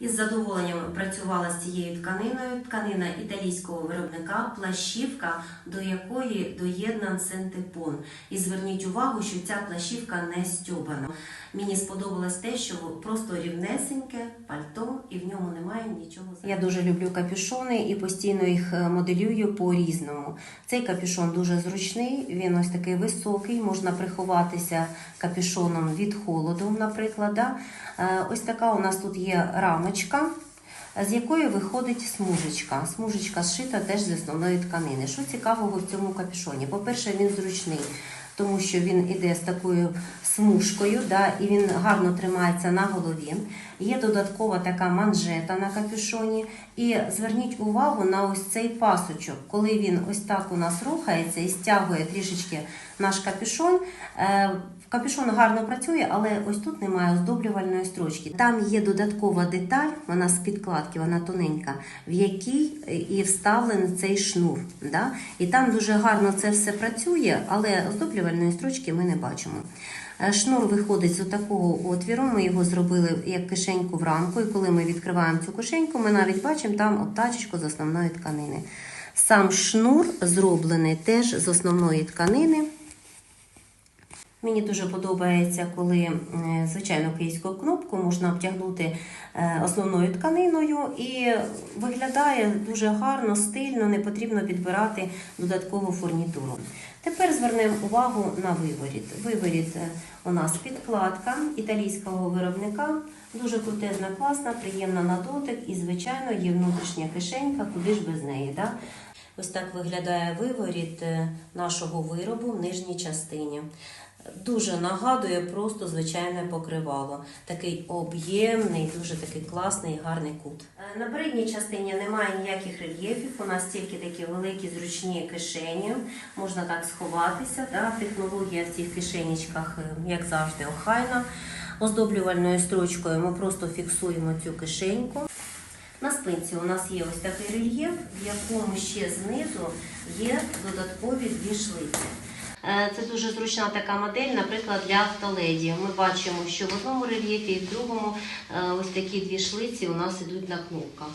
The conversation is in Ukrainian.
Із задоволенням працювала з цією тканиною. Тканина італійського виробника, плащівка, до якої доєднан синтепон. І зверніть увагу, що ця плащівка не стьобана. Мені сподобалось те, що просто рівнесеньке пальто, і в ньому немає нічого. Я дуже люблю капюшони і постійно їх е, моделюю по-різному. Цей капюшон дуже зручний, він ось такий високий, можна приховатися капюшоном від холоду, наприклад. Е, Ось така у нас тут є рамочка. З якої виходить смужечка. Смужечка зшита теж з основної тканини. Що цікавого в цьому капюшоні? По-перше, він зручний, тому що він іде з такою смужкою, да, і він гарно тримається на голові. Є додаткова така манжета на капюшоні. І зверніть увагу на ось цей пасочок. Коли він ось так у нас рухається і стягує трішечки наш капюшон. е, Капюшон гарно працює, але ось тут немає оздоблювальної строчки. Там є додаткова деталь, вона з підкладки, вона тоненька, в якій і вставлений цей шнур. Да? І там дуже гарно це все працює, але оздоблювальної строчки ми не бачимо. Е, Шнур виходить з такого отвіру. Ми його зробили як кишеньку в рамку. І коли ми відкриваємо цю кишеньку, ми навіть бачимо там обтачечку з основної тканини. Сам шнур зроблений теж з основної тканини. Мені дуже подобається, коли е, звичайно київську кнопку можна обтягнути е, основною тканиною і виглядає дуже гарно, стильно, не потрібно підбирати додаткову фурнітуру. Тепер звернемо увагу на виворіт. Виворіт е, у нас підкладка італійського виробника. Дуже крутезна, класна, приємна на дотик і, звичайно, є внутрішня кишенька, куди ж без неї. Да? Ось так виглядає виворіт нашого виробу в нижній частині. Дуже нагадує просто звичайне покривало. Такий об'ємний, дуже такий класний, гарний кут. Е, На передній частині немає ніяких рельєфів. У нас тільки такі великі зручні кишені. Можна так сховатися. Да? Технологія в цих кишенічках, е, як завжди, охайна. Оздоблювальною строчкою ми просто фіксуємо цю кишеньку. На спинці у нас є ось такий рельєф, в якому ще знизу є додаткові дві шлиці. Е, Це дуже зручна така модель, наприклад, для автоледі. Ми бачимо, що в одному рельєфі і в другому е, ось такі дві шлиці у нас ідуть на кнопках.